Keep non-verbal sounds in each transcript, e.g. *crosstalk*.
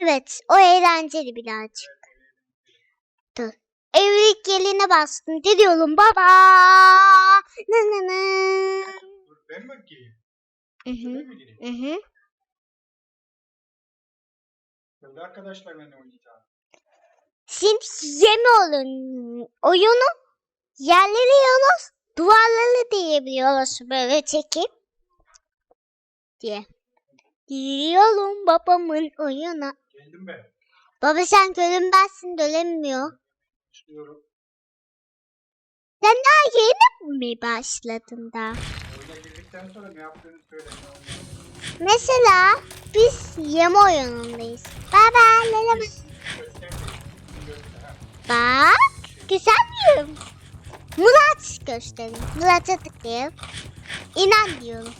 Evet, o eğlenceli birazcık. Dur. Evlilik geline bastım. Ne diyorum baba? Nı nı nı. Dur ben mi gireyim? Hı hı. Hı hı. Böyle arkadaşlarla ne oynayacağım? Sims yeme olun. Oyunu yerleri yiyoruz. Duvarları diyebiliyoruz böyle çekip. Diye. Giriyorum babamın oyuna. Geldim ben. Baba sen görünmezsin dönemiyor. Çıkıyorum. Sen daha yeni mi başladın da? Oyuna girdikten sonra ne yaptığını söyle. Mesela biz yeme oyunundayız. Baba lele. Bak güzel miyim? Murat göstereyim. Murat'a tıklayayım. İnan diyorum.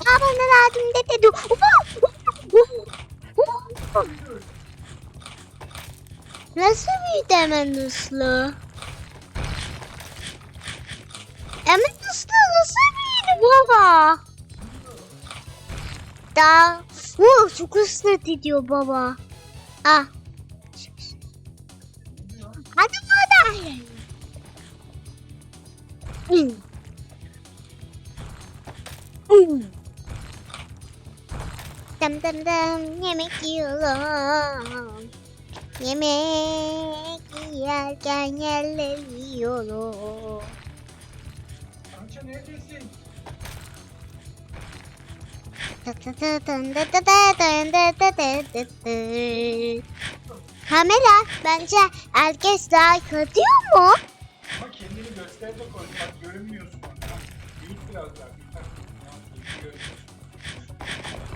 Aa bana lazım dedi. Nasıl büyüdü hemen hızlı? Hemen hızlı nasıl büyüdü baba? Daha Oo, çok hızlı gidiyor baba. Ah. Hadi burada. Hmm. Hmm. Dam dam dam yemek yiyorum. Yemek yerken yerleri yiyorum. Amca neredesin? Kamera bence herkes like atıyor mu? Ama kendini göster de koy. Bak görünmüyorsun. Büyük biraz daha. Bir tak.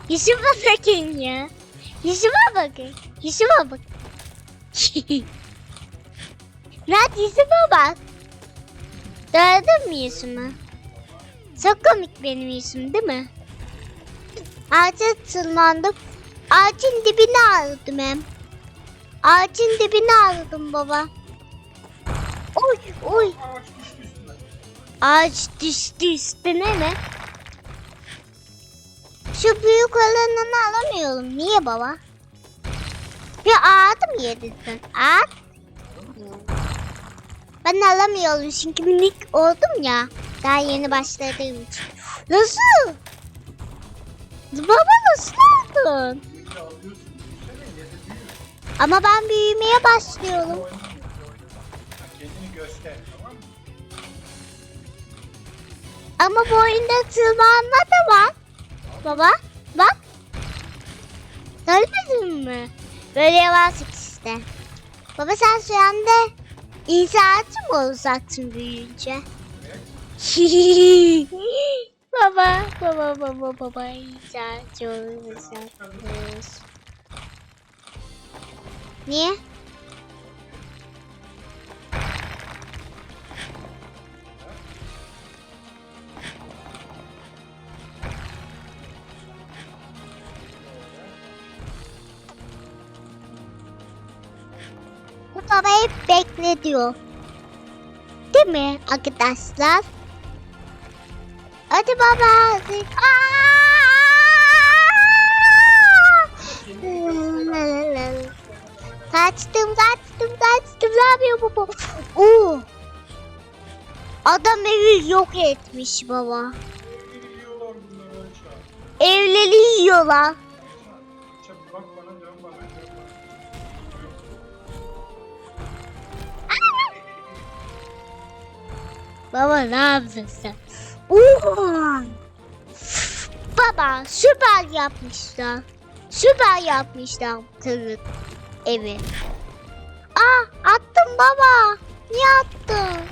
Yüzüme bakın ya. Yüzüme bakın. Yüzüme bak. *laughs* Murat yüzüme bak. Gördün mü yüzümü? Çok komik benim yüzüm değil mi? Ağaca tırmandım. Ağacın dibine ağrıdım hem. Ağacın dibine ağrıdım baba. Oy oy. Ağaç düştü üstüne mi? Şu büyük olanını alamıyorum. Niye baba? Ya ağadı mı yedin? Ağaç? Ben alamıyorum çünkü minik oldum ya. Daha yeni başladığım için. Nasıl? Baba nasıl oldun? Ama ben büyümeye başlıyorum. Kendini göster tamam mı? Ama bu oyunda tırmanma da var. Baba bak. Görmedin mi? Böyle yavaşlık işte. Baba sen şu anda inşaatçı mı olacaksın büyüyünce? *laughs* Baba, baba, baba, baba inşaatçı olacaksın. Niye? Bu baba hep bekle diyor. Değil mi arkadaşlar? Hadi baba. Kaçtım kaçtım kaçtım ne yapıyor baba? Oo. Adam evi yok etmiş baba. Evleri yiyorlar Baba ne yaptın sen? Oo. Baba süper yapmışlar. Süper yapmışlar kırık evi. Aa attım baba. Niye attın?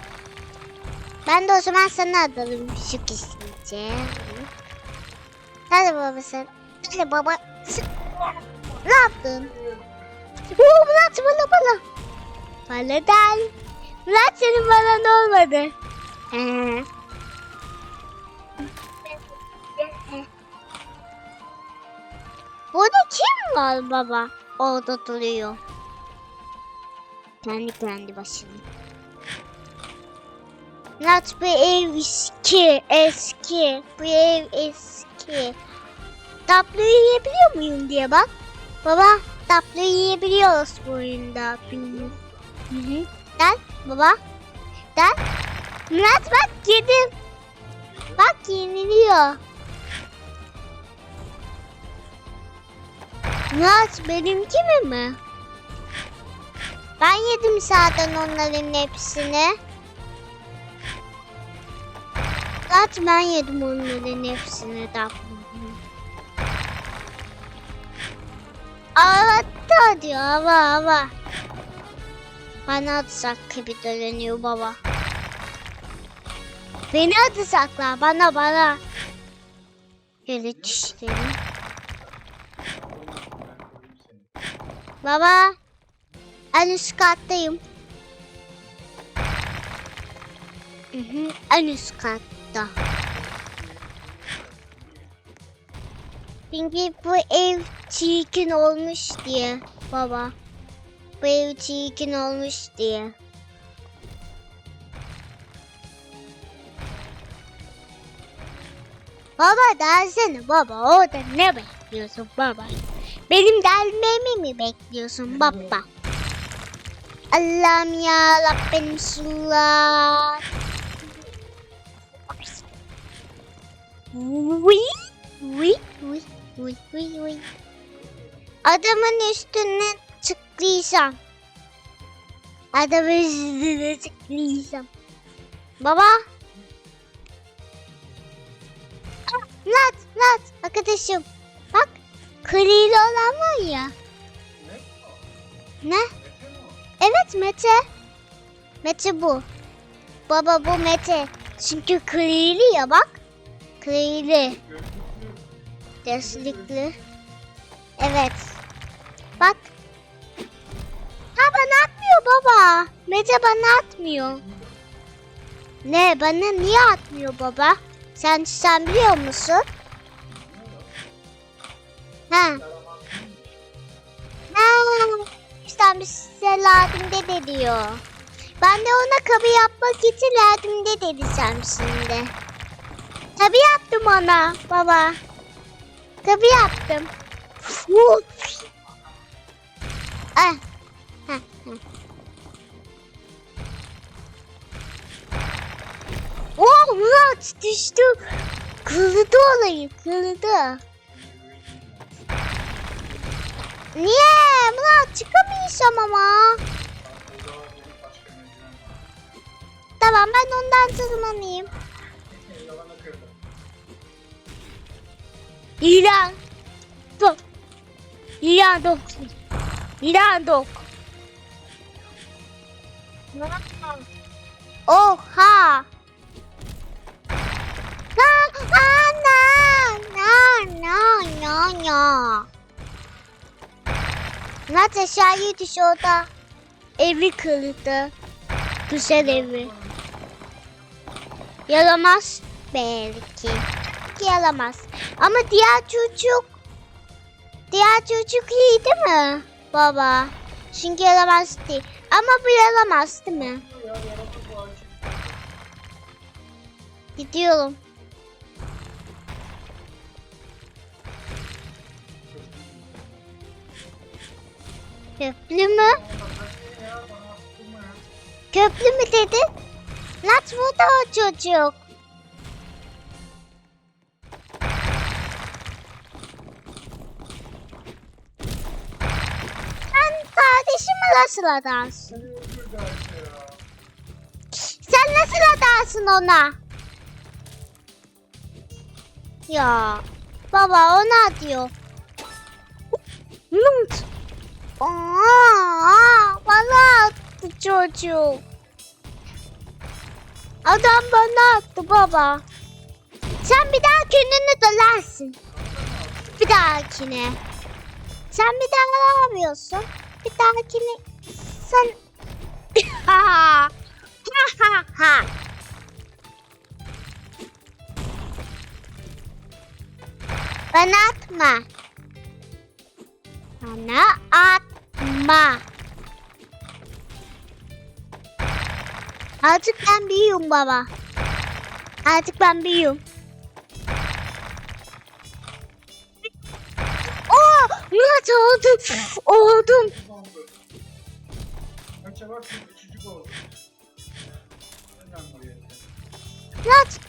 Ben de o zaman sana atalım şu kişice. Hadi baba sen. Hadi baba. Ne yaptın? Oo Murat bana bana. Bana del. Murat senin bana olmadı. Burada kim var baba? Orada duruyor. Kendi kendi başına. Murat bu ev eski, eski. Bu ev eski. Tabloyu yiyebiliyor muyum diye bak. Baba tatlı yiyebiliyoruz bu oyunda. Hı hı. Gel baba. Gel. Murat bak yedim. Bak yeniliyor. Murat benimki mi mi? Ben yedim zaten onların hepsini. Murat ben yedim onların hepsini tatlım. Ağlattı diyor hava hava. Bana atsak gibi dönüyor baba. Beni atacaklar bana bana. Şöyle düşlerim. Baba. En üst kattayım. Hı hı, en üst katta. Çünkü bu ev çirkin olmuş diye baba. Bu ev çirkin olmuş diye. Baba dersene baba orada ne bekliyorsun baba? Benim gelmemi mi bekliyorsun baba? Allah'ım ya Rabbim sular. Uy, uy, uy, uy, uy, uy. Adamın üstüne tıklaysam. Adamın üstüne tıklaysam. Baba. Lat, arkadaşım. Bak, kırıyla olan var ya. Ne? Evet Mete. Mete bu. Baba bu Mete. Çünkü kırıylı ya bak. Gözlüklü. Destekli. Evet. Bak. Ha bana atmıyor baba. Mete bana atmıyor. Ne bana niye atmıyor baba? Sen sen biliyor musun? Ha. Ha. İşte bir Selahattin de diyor. Ben de ona kabı yapmak için Selahattin de sen şimdi. Tabii yaptım ona baba. Tabii yaptım. Ah. Heh, heh. Oh Murat düştü. Kırıldı olayı kırıldı. Niye? Buna çıkamayacağım ama. Tamam ben ondan tırmanayım. İlan. Dok. İlan dok. İlan dok. Oha. No, no, no, no, no. Nat aşağıya düş orada. Evi kırıldı. Güzel evi. Yalamaz belki. Yalamaz. Ama diğer çocuk diğer çocuk iyi değil mi baba? Çünkü yalamaz değil. Ama bu yalamaz değil mi? Gidiyorum. Köprü mü? Köprü mü dedin? Lat burada o çocuk. Sen kardeşim nasıl ya. Sen nasıl adarsın ona? Ya baba ona atıyor. Aa, bana attı çocuk. Adam bana. Sen bir daha gününü dölersin. Bir dahakine. Sen bir daha ne yapıyorsun? Bir dahakine sen... ha ha ha. Bana atma. Bana atma. Artık ben büyüğüm baba. Artık ben büyüğüm. Oo, Murat oldum. Oldum. Murat